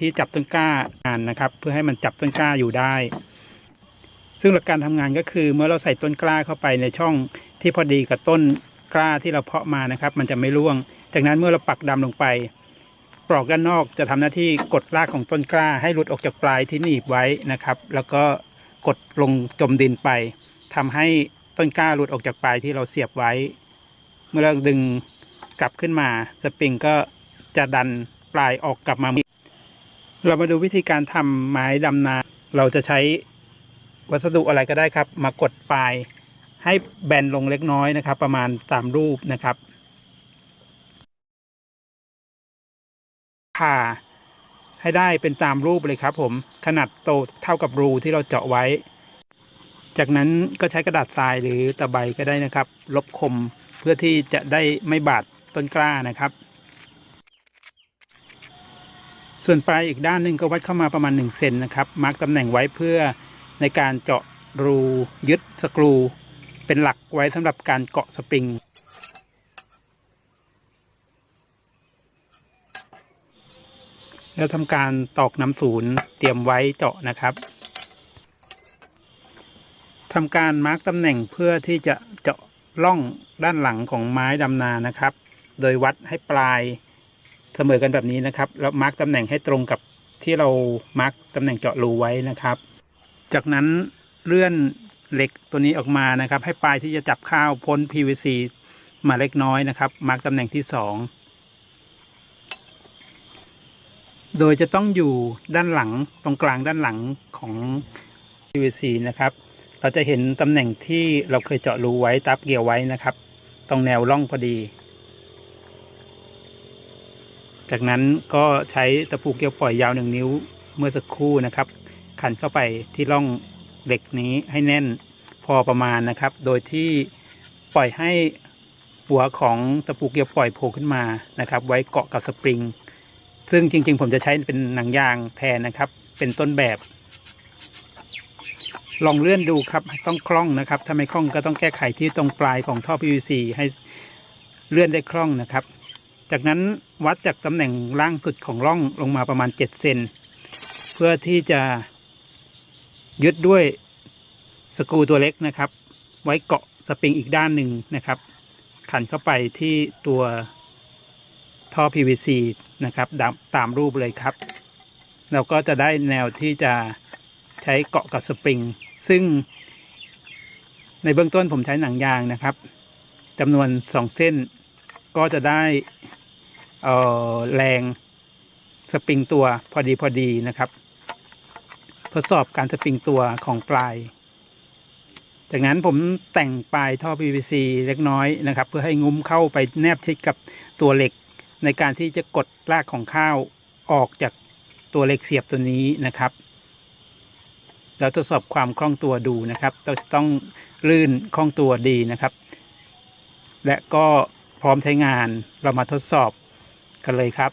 ที่จับต้นกล้างานนะครับ เพื่อให้มันจับต้นกล้าอยู่ได้ ซึ่งหลักการทำงานก็คือ เมื่อเราใส่ต้นกล้าเข้าไปในช่องที่พอดีกับต้นกล้าที่เราเพาะมานะครับ มันจะไม่ร่วง จากนั้นเมื่อเราปักดำลงไปปลอกด้านนอกจะทำหน้าที่กดรากของต้นกล้า ให้หลุดออกจากปลายที่หนีบไว้นะครับ แล้วก็กดลงจมดินไปทำให้ต้นกล้าหลุดออกจากปลายที่เราเสียบไว้ เมื่อเราดึงกลับขึ้นมาสปริงก็จะดันปลายออกกลับมา เรามาดูวิธีการทำไม้ดำนา เราจะใช้วัสดุอะไรก็ได้ครับ มากดปลายให้แบนลงเล็กน้อยนะครับ ประมาณตามรูปนะครับผ่าให้ได้เป็นตามรูปเลยครับ ผมขนาดโตเท่ากับรูที่เราเจาะไว้ จากนั้นก็ใช้กระดาษทรายหรือตะไบก็ได้นะครับ ลบคมเพื่อที่จะได้ไม่บาดต้นกล้านะครับ ส่วนปลายอีกด้านหนึ่งก็วัดเข้ามาประมาณ1เซนนะครับมาร์กตำแหน่งไว้เพื่อในการเจาะรูยึดสกรู เป็นหลักไว้สำหรับการเกาะสปริง แล้วทำการตอกน้ำศูนย์เตรียมไว้เจาะนะครับทำการมาร์กตำแหน่งเพื่อที่จะเจาะล่องด้านหลังของไม้ดำนานะครับ โดยวัดให้ปลาย เสมอกันแบบนี้นะครับ แล้วมาร์กตำแหน่งให้ตรงกับที่เรามาร์กตำแหน่งเจาะรูไว้นะครับ จากนั้นเลื่อนเหล็กตัวนี้ออกมานะครับ ให้ปลายที่จะจับข้าวพ้น PVC มาเล็กน้อยนะครับ มาร์กตำแหน่งที่สองโดยจะต้องอยู่ด้านหลังตรงกลางด้านหลังของ PVC นะครับ เราจะเห็นตำแหน่งที่เราเคยเจาะรูไว้ตับเกี่ยวไว้นะครับ ตรงแนวร่องพอดี จากนั้นก็ใช้ตะปูเกลียวปล่อยยาวหนึ่งนิ้วเมื่อสักครู่นะครับ ขันเข้าไปที่ร่องเหล็กนี้ให้แน่นพอประมาณนะครับ โดยที่ปล่อยให้หัวของตะปูเกลียวปล่อยโผล่ขึ้นมานะครับ ไว้เกาะกับสปริง ซึ่งจริง ๆ ผมจะใช้เป็นหนังยางแทนนะครับ เป็นต้นแบบ ลองเลื่อนดูครับต้องคล่องนะครับถ้าไม่คล่องก็ต้องแก้ไขที่ตรงปลายของท่อ PVC ให้เลื่อนได้คล่องนะครับ จากนั้นวัดจากตำแหน่งล่างสุดของร่องลงมาประมาณ 7 เซน เพื่อที่จะยึดด้วยสกรูตัวเล็กนะครับ ไว้เกาะสปริงอีกด้านหนึ่งนะครับ ขันเข้าไปที่ตัวท่อ PVC นะครับตามรูปเลยครับ เราก็จะได้แนวที่จะใช้เกาะกับสปริง ซึ่ง ในเบื้องต้นผมใช้หนังยางนะครับจำนวนสองเส้นก็จะได้ แรงสปริงตัวพอดีพอดีนะครับ ทดสอบการสปริงตัวของปลาย จากนั้นผมแต่งปลายท่อ PVC เล็กน้อยนะครับ เพื่อให้งุ้มเข้าไปแนบชิดกับตัวเหล็ก ในการที่จะกดรากของข้าวออกจากตัวเหล็กเสียบตัวนี้นะครับแล้วทดสอบความคล่องตัวดูนะครับต้องต้องลื่นคล่องตัวดีนะครับ และก็พร้อมใช้งานเรามาทดสอบ กันเลยครับ